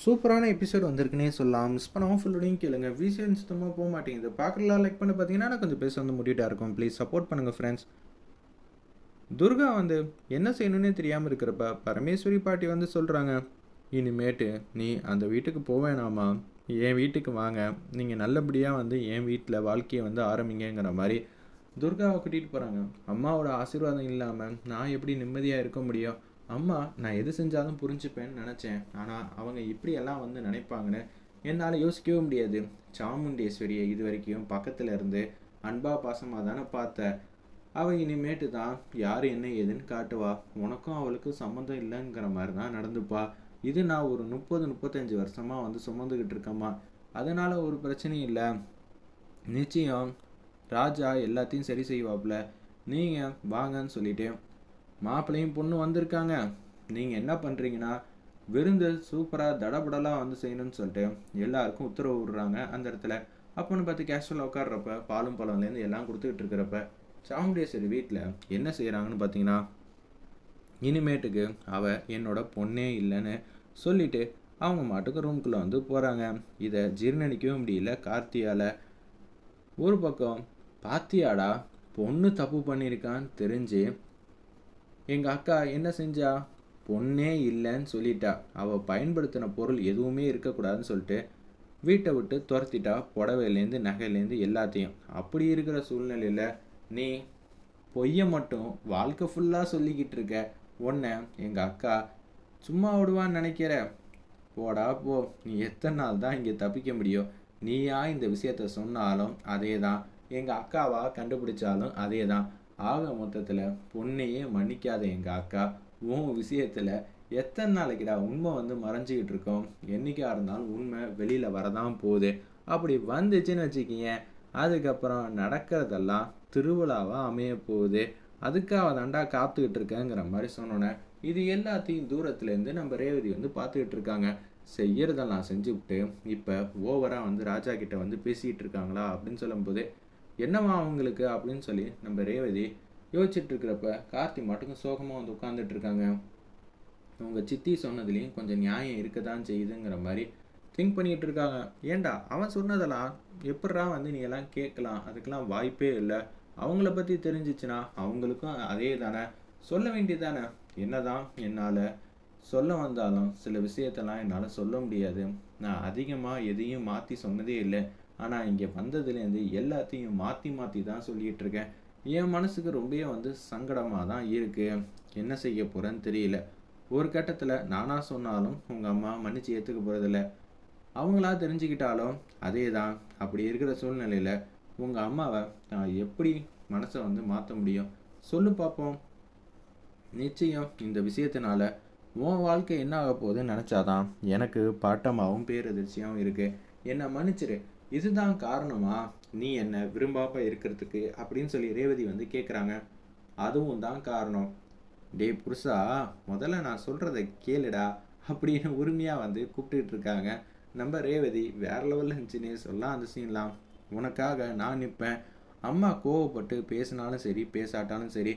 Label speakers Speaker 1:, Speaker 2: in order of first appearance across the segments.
Speaker 1: சூப்பரான எபிசோட் வந்திருக்குன்னே சொல்லலாம். மிஸ் பண்ணாமல் ஃபுல்லோடையும் கேளுங்க. விசிஎன் சுத்தமாக போக மாட்டேங்குது. பார்க்கலாம் லைக் பண்ணி பார்த்தீங்கன்னா நான் கொஞ்சம் பேச வந்து முடிவிட்டா இருக்கும். ப்ளீஸ் சப்போர்ட் பண்ணுங்கள் ஃப்ரெண்ட்ஸ் துர்கா வந்து என்ன செய்யணும்னே தெரியாமல் இருக்கிறப்ப பரமேஸ்வரி பாட்டி வந்து சொல்கிறாங்க இனிமேட்டு நீ அந்த வீட்டுக்கு போவேணாமா என் வீட்டுக்கு வாங்க. நீங்கள் நல்லபடியாக வந்து என் வீட்டில் வாழ்க்கையை வந்து ஆரம்பிங்கிற மாதிரி துர்காவை கூட்டிகிட்டு போகிறாங்க அம்மாவோட ஆசீர்வாதம் இல்லாமல் நான் எப்படி நிம்மதியாக இருக்க முடியும்? அம்மா நான் எது செஞ்சாலும் புரிஞ்சுப்பேன்னு நினச்சேன். ஆனால் அவங்க இப்படியெல்லாம் வந்து நினைப்பாங்கன்னு என்னால் யோசிக்கவே முடியாது. சாமுண்டேஸ்வரியை இது வரைக்கும் பக்கத்தில் இருந்து அன்பா பாசமாக தானே பார்த்த. அவள் இனிமேட்டு தான் யார் என்ன ஏதுன்னு காட்டுவா. உனக்கும் அவளுக்கும் சம்மந்தம் இல்லைங்கிற மாதிரி தான் நடந்துப்பா. இது நான் ஒரு முப்பது முப்பத்தஞ்சு வருஷமாக வந்து சுமந்துக்கிட்டு இருக்கேம்மா. அதனால் ஒரு பிரச்சனையும் இல்லை. நிச்சயம் ராஜா எல்லாத்தையும் சரி செய்வாப்புல நீங்கள் வாங்கன்னு சொல்லிட்டேன். மாப்பிள்ளையும் பொண்ணு வந்திருக்காங்க. நீங்கள் என்ன பண்ணுறீங்கன்னா விருந்து சூப்பராக தடபடலாக வந்து செய்யணும்னு சொல்லிட்டு எல்லாருக்கும் உத்தரவு விடுறாங்க அந்த இடத்துல. அப்போன்னு பார்த்து கேஷுவலாக உட்காடுறப்ப பாலும் பழம்லேருந்து எல்லாம் கொடுத்துக்கிட்டு இருக்கிறப்ப சாமுண்டேஸ்வரி வீட்டில் என்ன செய்கிறாங்கன்னு பார்த்தீங்கன்னா இனிமேட்டுக்கு அவள் என்னோட பொண்ணே இல்லைன்னு சொல்லிட்டு அவங்க மாட்டுக்கு ரூம்குள்ளே வந்து போகிறாங்க இதை ஜீர்ணிக்கவும் முடியல. கார்த்தியால் ஒரு பக்கம் பாத்தியாடா பொண்ணு தப்பு பண்ணியிருக்கான்னு தெரிஞ்சு எங்கள் அக்கா என்ன செஞ்சா? பொண்ணே இல்லைன்னு சொல்லிட்டா. அவள் பயன்படுத்தின பொருள் எதுவுமே இருக்கக்கூடாதுன்னு சொல்லிட்டு வீட்டை விட்டு துரத்திட்டா. புடவையிலேருந்து நகையிலேருந்து எல்லாத்தையும். அப்படி இருக்கிற சூழ்நிலையில் நீ பொய்யை மட்டும் வாழ்க்கை ஃபுல்லாக சொல்லிக்கிட்டு இருக்க. உன்னை எங்கள் அக்கா சும்மா விடுவான்னு நினைக்கிற. போடா போ. நீ எத்தனை நாள் தான் இங்கே தப்பிக்க முடியும்? நீயா இந்த விஷயத்த சொன்னாலும் அதே தான் எங்கள் அக்காவா கண்டுபிடிச்சாலும் அதே தான் ஆக மொத்தத்தில் பொண்ணையே மன்னிக்காத எங்கள் அக்கா. உன் விஷயத்தில் எத்தனை நாளைக்குடா உண்மை வந்து மறைஞ்சிக்கிட்டு இருக்கோம்? என்றைக்கா இருந்தாலும் உண்மை வெளியில் வரதான் போகுது. அப்படி வந்துச்சுன்னு வச்சுக்கிங்க. அதுக்கப்புறம் நடக்கிறதெல்லாம் திருவிழாவாக அமைய போகுது. அதுக்காக தாண்டா காத்துக்கிட்டு இருக்கேங்கிற மாதிரி சொன்னோன்னே இது எல்லாத்தையும் தூரத்துலேருந்து நம்ம ரேவதி வந்து பார்த்துக்கிட்டு இருக்காங்க. செய்யறதெல்லாம் செஞ்சுவிட்டு இப்போ ஓவராக வந்து ராஜா கிட்ட வந்து பேசிகிட்டு இருக்காங்களா அப்படின்னு சொல்லும்போது என்னவா அவங்களுக்கு அப்படின்னு சொல்லி நம்ம ரேவதி யோசிச்சுட்டு இருக்கிறப்ப கார்த்தி மட்டும் சோகமாக வந்து உட்காந்துட்டு இருக்காங்க. அவங்க சித்தி சொன்னதுலேயும் கொஞ்சம் நியாயம் இருக்க தான் செய்யுதுங்கிற மாதிரி திங்க் பண்ணிகிட்டு இருக்காங்க. ஏண்டா? அவன் சொன்னதெல்லாம் எப்படா வந்து நீ எல்லாம் கேட்கலாம்? அதுக்கெல்லாம் வாய்ப்பே இல்லை. அவங்கள பற்றி தெரிஞ்சிச்சுன்னா அவங்களுக்கும் அதே தானே. சொல்ல வேண்டியதானே என்னதான் என்னால் சொல்ல வந்தாலும் சில விஷயத்தெல்லாம் என்னால் சொல்ல முடியாது. நான் அதிகமாக எதையும் மாற்றி சொன்னதே இல்லை. ஆனால் இங்கே வந்ததுலேருந்து எல்லாத்தையும் மாற்றி மாற்றி தான் சொல்லிகிட்டு இருக்கேன் என் மனசுக்கு ரொம்பவே வந்து சங்கடமாக தான் இருக்குது என்ன செய்ய போகிறேன்னு தெரியல. ஒரு கட்டத்தில் நானாக சொன்னாலும் உங்கள் அம்மா மன்னிச்சு ஏற்றுக்க போகிறதில்ல அவங்களா தெரிஞ்சுக்கிட்டாலும் அதே தான் அப்படி இருக்கிற சூழ்நிலையில் உங்கள் அம்மாவை நான் எப்படி மனசை வந்து மாற்ற முடியும்? சொல்லு பார்ப்போம் நிச்சயம் இந்த விஷயத்தினால உன் வாழ்க்கை என்ன ஆக போகுதுன்னு நினச்சாதான் எனக்கு பாட்டமாகவும் பேரதிர்ச்சியாகவும் இருக்குது என்னை மன்னிச்சிரு. இதுதான் காரணமா? நீ என்னை விரும்பாப்பா இருக்கிறதுக்கு? அப்படின்னு சொல்லி ரேவதி வந்து கேட்குறாங்க அதுவும் தான் காரணம். டே புருஷா முதல்ல நான் சொல்கிறத கேளுடா அப்படின்னு உரிமையாக வந்து கூப்பிட்டுட்டு இருக்காங்க. நம்ம ரேவதி வேற லெவலில் இருந்துச்சுன்னே சொல்லலாம் அந்த சீன்லாம் உனக்காக நான் நிற்பேன் அம்மா கோவப்பட்டு பேசினாலும் சரி பேசாட்டாலும் சரி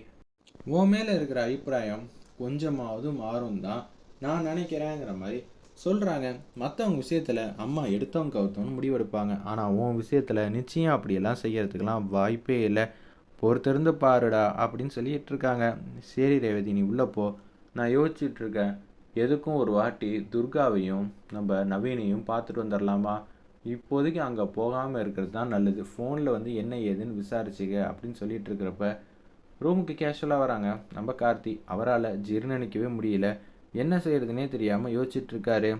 Speaker 1: உன் மேலே இருக்கிற அபிப்பிராயம் கொஞ்சமாவது மாறும் தான் நான் நினைக்கிறேங்கிற மாதிரி சொல்கிறாங்க மற்றவங்க விஷயத்தில் அம்மா எடுத்தவங்க கவுத்தவங்க முடிவெடுப்பாங்க. ஆனால் உன் விஷயத்தில் நிச்சயம் அப்படியெல்லாம் செய்யறதுக்கெல்லாம் வாய்ப்பே இல்லை. பொறுத்திருந்து பாருடா அப்படின்னு சொல்லிட்டு இருக்காங்க. சரி ரேவதி நீ உள்ளே போ. நான் யோசிச்சுட்டு இருக்கேன். எதுக்கும் ஒரு வாட்டி துர்காவையும் நம்ம நவீனையும் பார்த்துட்டு வந்துடலாமா இப்போதைக்கு அங்கே போகாமல் இருக்கிறது தான் நல்லது. ஃபோனில் வந்து என்ன ஏதுன்னு விசாரிச்சுக்க அப்படின்னு சொல்லிட்டு இருக்கிறப்ப ரூமுக்கு கேஷுவலாக வராங்க. நம்ம கார்த்தி அவரால் ஜீர்ணிக்கவே முடியல. என்ன செய்கிறதுனே தெரியாமல் யோசிச்சுட்டு இருக்காரு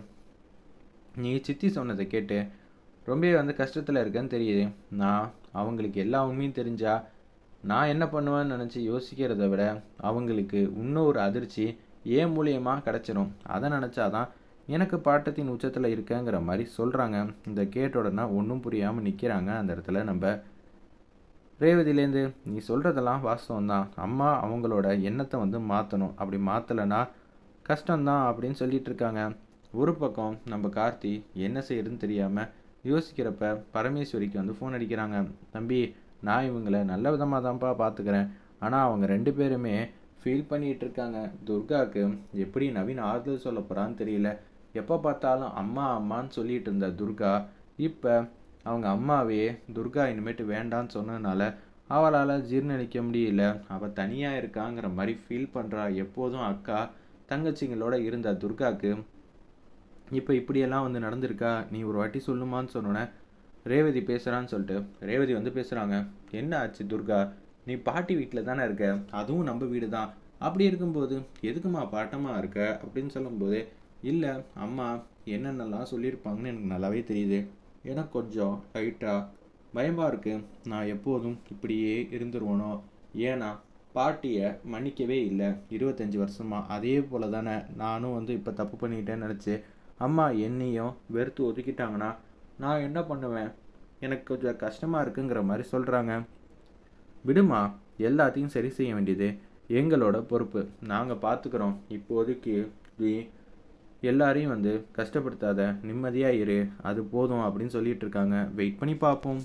Speaker 1: நீ சித்தி சொன்னதை கேட்டு ரொம்பவே வந்து கஷ்டத்தில் இருக்கேன்னு தெரியுது. நான் அவங்களுக்கு எல்லா உண்மையும் தெரிஞ்சா நான் என்ன பண்ணுவேன்னு நினச்சி யோசிக்கிறத விட அவங்களுக்கு இன்னொரு அதிர்ச்சி ஏன் மூலியமாக கிடச்சிரும். அதை நினச்சாதான் எனக்கு பாட்டத்தின் உச்சத்தில் இருக்கேங்கிற மாதிரி சொல்கிறாங்க இந்த கேட்டோடனா ஒன்றும் புரியாமல் நிற்கிறாங்க அந்த இடத்துல நம்ம. ரேவதிலேருந்து நீ சொல்கிறதெல்லாம் வாஸ்தவம் தான் அம்மா அவங்களோட எண்ணத்தை வந்து மாற்றணும் அப்படி மாற்றலைன்னா கஷ்டம்தான் அப்படின்னு சொல்லிட்டு இருக்காங்க ஒரு பக்கம் நம்ம கார்த்தி என்ன செய்யறதுன்னு தெரியாமல் யோசிக்கிறப்ப பரமேஸ்வரிக்கு வந்து ஃபோன் அடிக்கிறாங்க. தம்பி நான் இவங்களை நல்ல விதமாக தான்ப்பா பார்த்துக்கிறேன் ஆனால் அவங்க ரெண்டு பேருமே ஃபீல் பண்ணிகிட்டு இருக்காங்க துர்காவுக்கு எப்படி நவீன் ஆறுதல் சொல்ல போகிறான்னு தெரியல. எப்போ பார்த்தாலும் அம்மா அம்மான்னு சொல்லிட்டு இருந்த துர்கா இப்போ அவங்க அம்மாவே துர்கா இனிமேட்டு வேண்டான்னு சொன்னதுனால அவளால் ஜீர்ணிக்க முடியல. அவள் தனியாக இருக்காங்கிற மாதிரி ஃபீல் பண்ணுறா எப்போதும் அக்கா தங்கச்சிங்களோட இருந்த துர்காக்கு இப்போ இப்படியெல்லாம் வந்து நடந்திருக்கா? நீ ஒரு வாட்டி சொல்லுமான்னு சொன்னோன்னே ரேவதி பேசுகிறான்னு சொல்லிட்டு ரேவதி வந்து பேசுகிறாங்க என்ன ஆச்சு துர்கா? நீ பாட்டி வீட்டில் தானே இருக்க? அதுவும் நம்ம வீடு தான் அப்படி இருக்கும்போது எதுக்குமா பாட்டமாக இருக்க? அப்படின்னு சொல்லும்போது இல்லை அம்மா என்னென்னலாம் சொல்லியிருப்பாங்கன்னு எனக்கு நல்லாவே தெரியுது. எனக்கு கொஞ்சம் லைட்டாக பயமாக இருக்குது நான் எப்போதும் இப்படியே இருந்துருவனோ? ஏன்னா பாட்டியை மன்னிக்கவே இல்லை. இருபத்தஞ்சி வருஷமா. அதே போல் தானே நானும் வந்து இப்போ தப்பு பண்ணிக்கிட்டேன்னு நினச்சி அம்மா என்னையும் வெறுத்து ஒதுக்கிட்டாங்கன்னா நான் என்ன பண்ணுவேன்? எனக்கு கொஞ்சம் கஷ்டமாக இருக்குங்கிற மாதிரி சொல்கிறாங்க விடுமா எல்லாத்தையும் சரி செய்ய வேண்டியது எங்களோட பொறுப்பு. நாங்கள் பார்த்துக்குறோம் இப்போதைக்கு நீ எல்லாரையும் வந்து கஷ்டப்படுத்தாத. நிம்மதியாக இரு. அது போதும் அப்படின்னு சொல்லிட்டு இருக்காங்க. வெயிட் பண்ணி பார்ப்போம்